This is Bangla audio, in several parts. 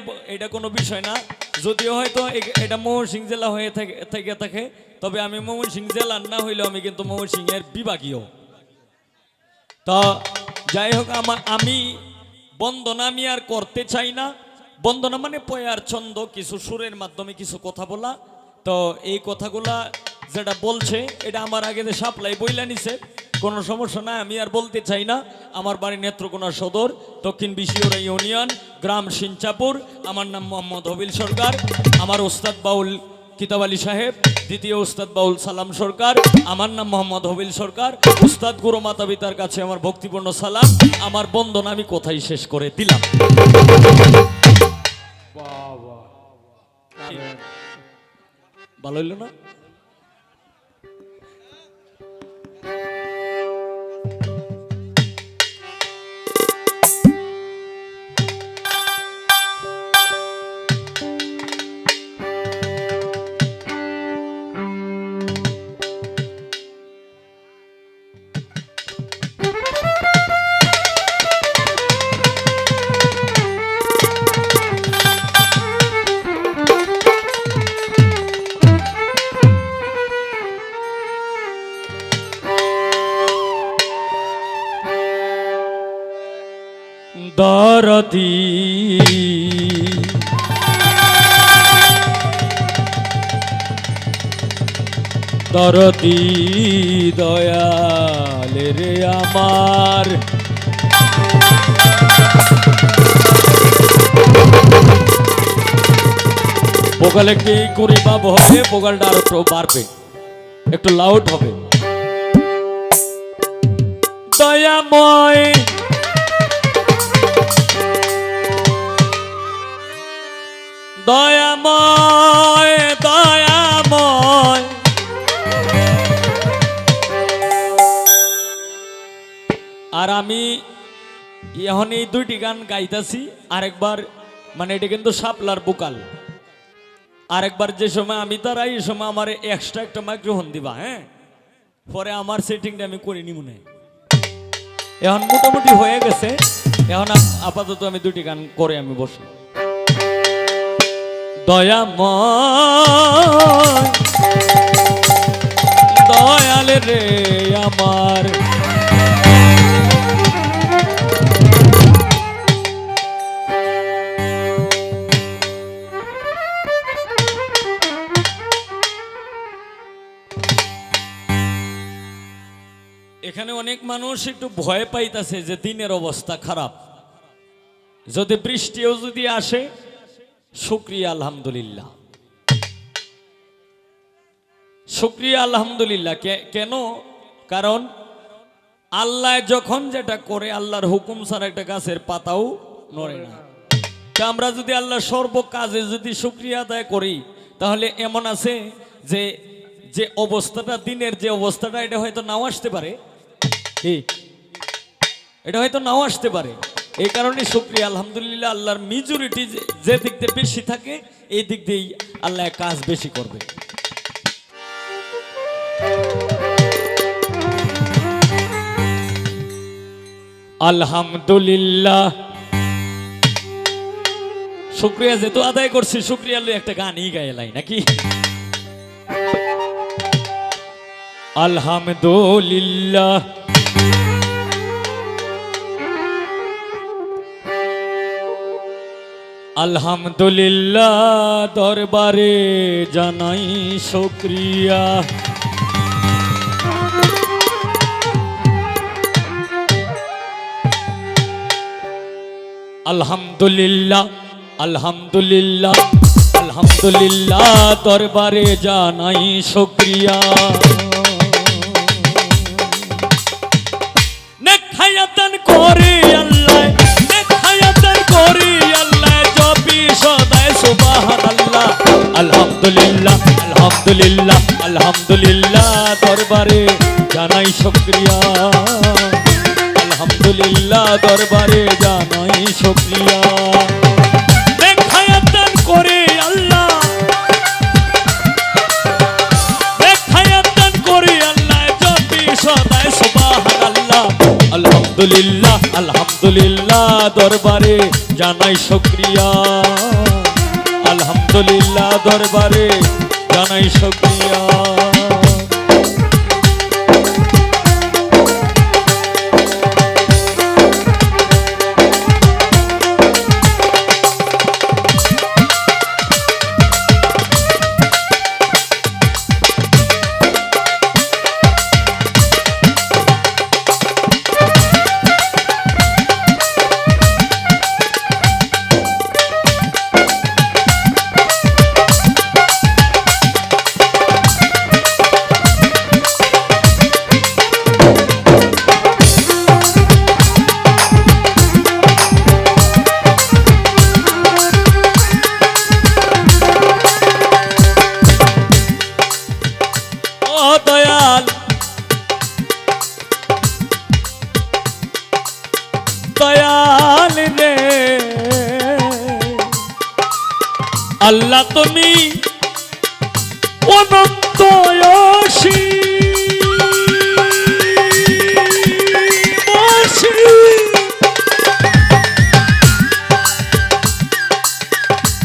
এটা এটা কোনো বিষয় না। যদিও হয়তো এটা ময়মনসিংহ জেলা হয়ে থাকে, থেকে থাকে, তবে আমি ময়মনসিংহ জেলার না হইলেও আমি কিন্তু ময়মনসিংহের বিভাগীয়। তা যাই হোক আমার আমি বন্দনা আমি আর করতে চাই না। বন্দনা মানে পয়ার ছন্দ, কিছু সুরের মাধ্যমে কিছু কথা বলা। তো এই কথাগুলা যেটা বলছে, এটা আমার আগে সাপ্লাই বইলা নিছে কোনো সমস্যা নাই আমি আর বলতে চাই না। আমার বাড়ি নেত্রকোনা সদর দক্ষিণ বিশিওরা ইউনিয়ন গ্রাম সিনচাপুর। আমার নাম মোহাম্মদ হবিল সরকার আমার ওস্তাদ বাউল কিতাব আলী সাহেব দ্বিতীয় উস্তাদ বাউল সালাম সরকার আমার নাম মোহাম্মদ হবিল সরকার। উস্তাদ গুরু মাতা পিতার কাছে আমার ভক্তিপূর্ণ সালাম আমার বন্ধন আমি কোথায় শেষ করে দিলাম? ভালো হইল না? দরদি। দরদি দয়াল রে আমার। বোকালে কি করি বাব হবে? বোকালটা আরও একটু বাড়বে। একটু লাউড হবে। দয়াময় দয়াময় দয়াময়। আর আমি এখন এই দুইটি গান গাইতাছি, আরেকবার মানে এটা কিন্তু সাপলার বুকাল। আরেকবার যে সময় আমি তারাই এই সময় আমার এক্সট্রা একটা মাইক্রোফোন দিবা হ্যাঁ? পরে আমার সেটিংটা আমি করে নিব না এখন মোটামুটি হয়ে গেছে। এখন আপাতত আমি দুটি গান করে আমি বসি। দয়াময়। দয়াল রে আমার। এখানে অনেক মানুষ একটু ভয় পাইতাছে যে দিনের অবস্থা খারাপ। যদি বৃষ্টিও যদি আসে শুক্রিয়া, আলহামদুলিল্লাহ। শুক্রিয়া, আলহামদুলিল্লাহ। কেন? কারণ আল্লাহ যখন যেটা করে, আল্লাহর হুকুম ছাড়া একটা গাছের পাতাও নড়ে না। তা আমরা যদি আল্লাহ সর্ব কাজে যদি শুক্রিয়া আদায় করি, তাহলে এমন আছে যে যে অবস্থাটা, দিনের যে অবস্থাটা, এটা হয়তো নাও আসতে পারে। এটা হয়তো নাও আসতে পারে। এই কারণে শুক্রিয়া, আলহামদুলিল্লাহ, আল্লাহর মেজরিটি যে দিক দিয়ে বেশি থাকে, এই দিক দিয়েই আল্লাহ কাজ বেশি করবে। আলহামদুলিল্লাহ। শুক্রিয়া যেহেতু আদায় করছি শুক্রিয়া লই একটা গানই গাইলাই নাকি? আলহামদুলিল্লাহ। আলহামদুলিল্লাহ দরবারে জানাই শুক্রিয়া। আলহামদুলিল্লাহ আলহামদুলিল্লাহ আলহামদুলিল্লাহ দরবারে জানাই শুক্রিয়া। আলহামদুলিল্লাহ আলহামদুলিল্লাহ দরবারে জানাই শুকরিয়া। আলহামদুলিল্লাহ দরবারে জানাই সুবহানাল্লাহ। আলহামদুলিল্লাহ আলহামদুলিল্লাহ আলহামদুলিল্লাহ দরবারে জানাই শুক্রিয়া। আলহামদুলিল্লাহ দরবারে জানাই শুক্রিয়া আল্লাহ তুমি অনন্ত।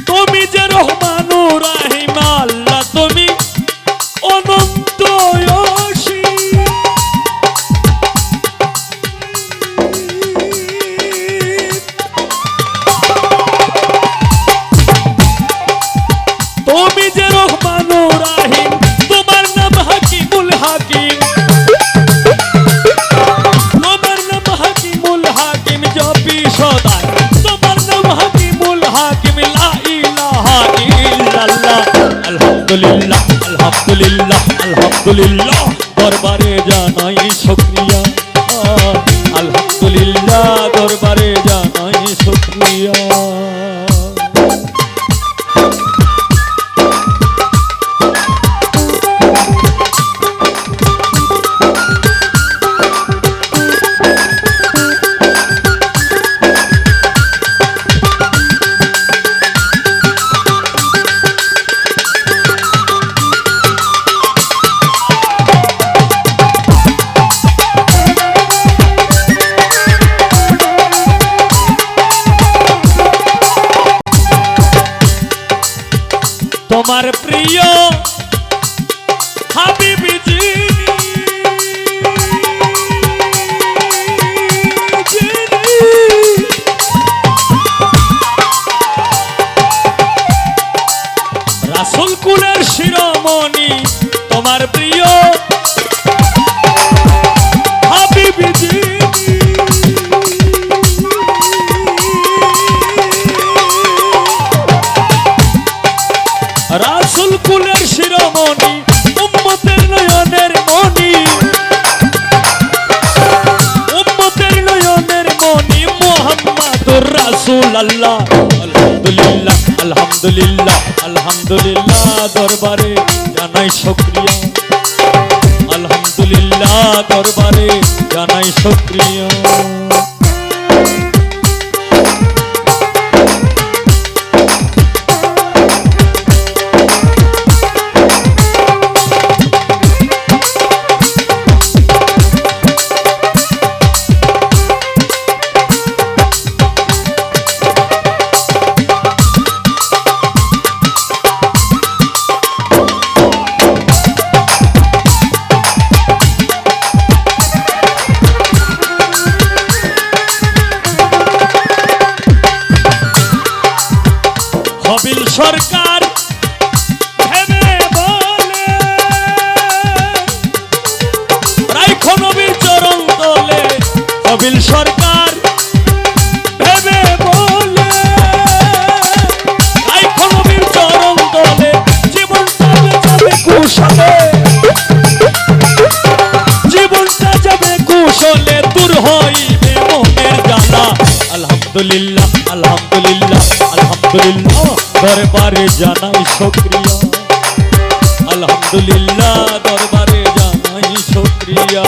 তুমি যে রহমানুর রাহিম আল্লাহ তুমি অনন্ত আলহামদুলিল্লাহ তোমার প্রিয় হাবিবি যিনি, যিনি রাসুল শিরোমণি তোমার প্রিয় হাবিবি আল্লাহ আলহামদুলিল্লাহ আলহামদুলিল্লাহ আলহামদুলিল্লাহ দরবারে জানাই শুকরিয়া। আলহামদুলিল্লাহ দরবারে জানাই শুকরিয়া। সরকার চরণ তলে হবিল সরকার ভেবে বলে। নবীর চরণ তলে জীবনটা যাবে কুশলে। জীবনটা যাবে কুশলে, দূর হইবে মনের জ্বালা। আলহামদুলিল্লাহ আলহামদুলিল্লাহ আলহামদুলিল্লাহ। দরবারে জানাই শুকরিয়া। আলহামদুলিল্লাহ দরবারে জানাই শুকরিয়া।